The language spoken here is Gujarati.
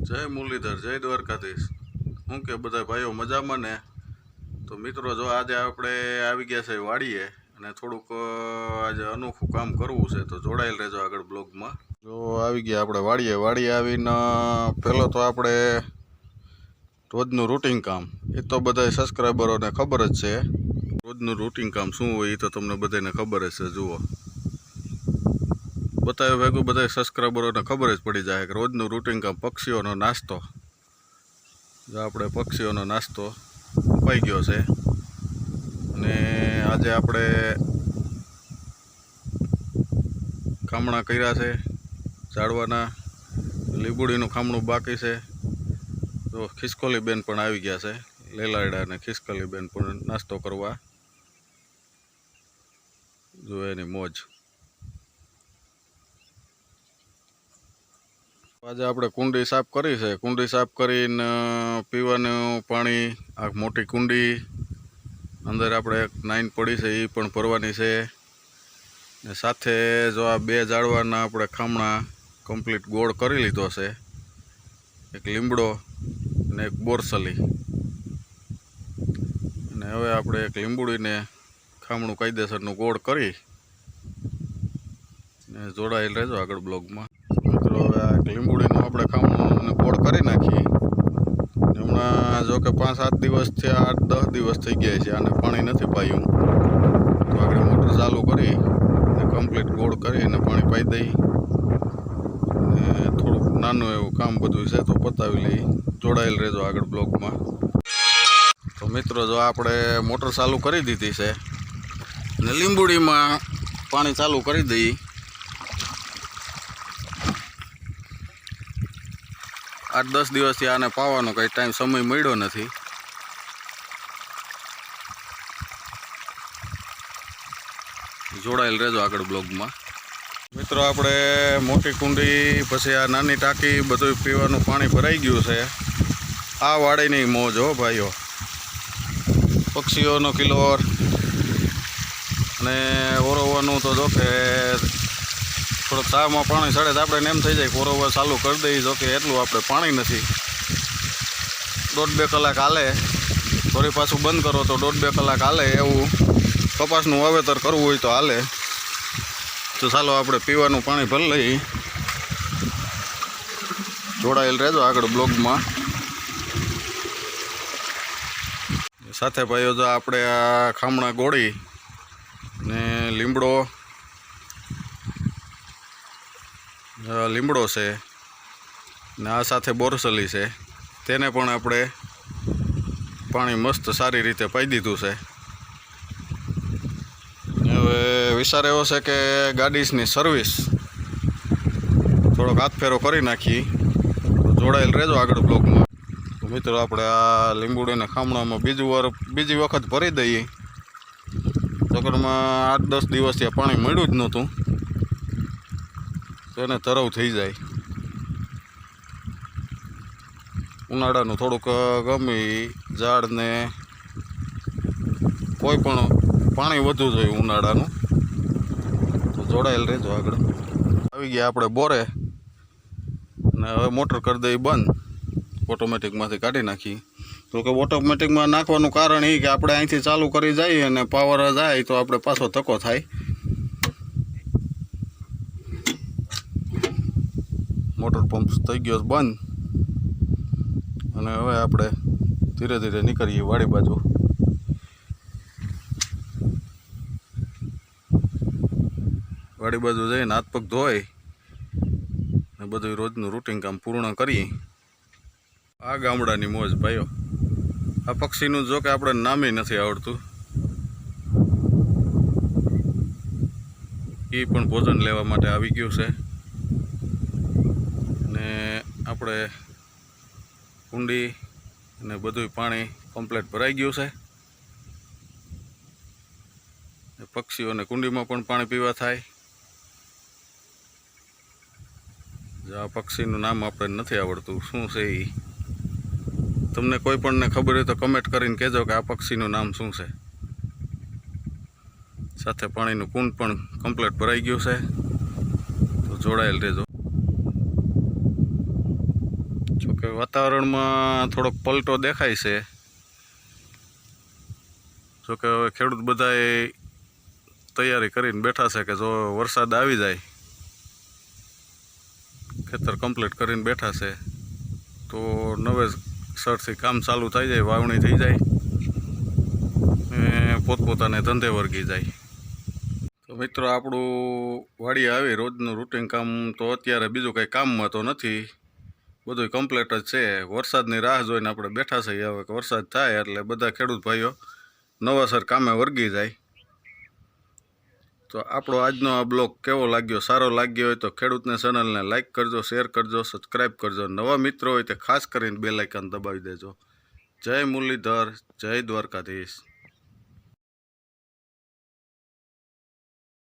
જય મુરલીધર, જય દ્વારકાધીશ. હું કે બધા ભાઈઓ મજામાં ને? તો મિત્રો, જો આજે આપણે આવી ગયા છે વાડીએ અને થોડુંક આજે અનોખું કામ કરવું છે, તો જોડાયેલ રહેજો આગળ બ્લોગમાં. જો આવી ગયા આપણે વાડીએ વાડીએ આવીને, પહેલો તો આપણે રોજનું રૂટિન કામ. એ તો બધા સબસ્ક્રાઈબરોને ખબર જ છે. રોજનું રૂટિન કામ શું હોય એ તો તમને બધાને ખબર જ છે, જુઓ. બતાવ્યા ભેગું બધા સબસ્ક્રાઈબરોને ખબર જ પડી જાય કે રોજનું રૂટિન કામ પક્ષીઓનો નાસ્તો. જો આપણે પક્ષીઓનો નાસ્તો ઉપાઈ ગયો છે. અને આજે આપણે ખામણા કર્યા છે, ઝાડવાના. લીંબુડીનું ખામણું બાકી છે. તો ખિસકોલી બેન પણ આવી ગયા છે લેલાડા અને ખિસકોલી બેન પણ નાસ્તો કરવા. જો એની મોજ. આજે આપણે કુંડી સાફ કરી છે. કુંડી સાફ કરીને પીવાનું પાણી, આ મોટી કુંડી, અંદર આપણે એક નાઈન પડી છે એ પણ ભરવાની છે. ને સાથે જો આ બે ઝાડવાના આપણે ખામણા કમ્પ્લીટ ગોળ કરી લીધો છે. એક લીમડો અને એક બોરસલી. અને હવે આપણે એક લીંબુડીને ખામણું કાયદેસરનું ગોળ કરી. ને જોડાયેલ રહેજો આગળ બ્લોગમાં. મિત્રો, હવે લીંબુડીનું આપણે ખામણું ગોળ કરી નાખીએ. હમણાં જો કે પાંચ સાત દિવસથી આઠ દસ દિવસ થઈ ગયા છે, અને પાણી નથી પાયું. તો આગળ મોટર ચાલુ કરી અને કમ્પ્લીટ ગોળ કરી અને પાણી પાઈ દઈ. થોડુંક નાનું એવું કામ બધું છે, તો પતાવી લઈ. જોડાયેલ રહેજો આગળ બ્લોગમાં તો મિત્રો, જો આપણે મોટર ચાલુ કરી દીધી છે, ને લીંબુડીમાં પાણી ચાલુ કરી દઈએ આઠ દસ દિવસથી આને પાવાનો કંઈ ટાઈમ સમય મળ્યો નથી. જોડાયેલ રહેજો આગળ બ્લોગમાં. મિત્રો, આપણે મોટી કુંડી, પછી આ નાની ટાંકી બધું પીવાનું પાણી ભરાઈ ગયું છે. આ વાડીની મોજ હો ભાઈઓ. પક્ષીઓનો કિલોર અને ઓરવવાનું તો જો કે થોડોક તાવમાં પાણી સડે તો આપણે એમ થઈ જાય કે ચાલુ કરી દઈએ જોકે એટલું આપણે પાણી નથી. દોઢ બે કલાક હાલે ફરી પાછું બંધ કરો તો દોઢ બે કલાક હાલે એવું. કપાસનું વાવેતર કરવું હોય તો હાલે. તો ચાલો આપણે પીવાનું પાણી ભરી લઈએ. જોડાયેલ રહેજો આગળ બ્લોગમાં. સાથે ભાઈઓ, જો આપણે આ ખામણા ગોળી ને લીમડો લીમડો છે ને આ સાથે બોરસલી છે. તેને પણ આપણે પાણી મસ્ત સારી રીતે પાઈ દીધું છે. હવે વિચાર એવો છે કે ગાડીસની સર્વિસ થોડોક હાથ ફેરો કરી નાખી જોડાયેલ રહેજો આગળ બ્લોકમાં. તો મિત્રો આપણે આ લીંબુડીને ખામણામાં બીજું વાર, બીજી વખત ભરી દઈએ. ચક્કરમાં આઠ દસ દિવસથી પાણી મળ્યું જ નહોતું. તો એને તરવ થઈ જાય. ઉનાળાનું થોડુંક ગમી ઝાડને કોઈ પણ પાણી વધુ જોઈએ ઉનાળાનું. તો જોડાયેલ રહેજો આગળ. આવી ગયા આપણે બોરે. અને હવે મોટર કરી દઈ બંધ. ઓટોમેટિકમાંથી કાઢી નાખી. તો કે ઓટોમેટિકમાં નાખવાનું કારણ એ કે આપણે અહીંથી ચાલુ કરી જઈએ અને પાવર જાય તો આપણે પાછો ધક્કો થાય. મોટર પંપ થઈ ગયો બંધ. અને હવે આપણે ધીરે ધીરે નીકળીએ વાડી બાજુ. વાડી બાજુ જઈને હાથ પગ ધોઈ ને બધું રોજનું રૂટિન કામ પૂર્ણ કરી આ ગામડાની મોજ ભાઈઓ. આ પક્ષીનું જો કે આપણે નામે નથી આવડતું. એ પણ ભોજન લેવા માટે આવી ગયું છે. ને આપણે કુંડી અને બધું પાણી કમ્પ્લેટ ભરાઈ ગયું છે. પક્ષીઓને કુંડીમાં પણ પાણી પીવા થાય. આ પક્ષીનું નામ આપણે નથી આવડતું, શું છે એ તમને કોઈ પણને ખબર હોય તો કમેન્ટ કરીને કહેજો કે આ પક્ષીનું નામ શું છે. સાથે પાણીનું કુંડ પણ કમ્પ્લેટ ભરાઈ ગયું છે. તો જોડાયેલ રહેજો. જોકે વાતાવરણમાં થોડોક પલટો દેખાય છે. જોકે હવે ખેડૂત બધાએ તૈયારી કરીને બેઠા છે કે જો વરસાદ આવી જાય, ખેતર કમ્પ્લીટ કરીને બેઠા છે, તો નવે સરથી કામ ચાલુ થઈ જાય, વાવણી થઈ જાય પોતપોતાને ધંધે વર્ગી જાય. તો મિત્રો, આપણું વાડી આવી રોજનું રૂટિન કામ તો અત્યારે બીજું કંઈ કામમાં તો નથી. બધું કમ્પ્લીટ જ છે. વરસાદની રાહ જોઈને આપણે બેઠા છીએ. હવે વરસાદ થાય એટલે બધા ખેડૂત ભાઈઓ નવાસર કામે વર્ગી જાય. તો આપણો આજનો આ બ્લોગ કેવો લાગ્યો? સારો લાગ્યો હોય તો ખેડૂતને ચેનલને લાઇક કરજો શેર કરજો સબસ્ક્રાઈબ કરજો. નવા મિત્રો હોય તે ખાસ કરીને બે લાઇકન દબાવી દેજો. જય મુરલીધર, જય દ્વારકાધીશ.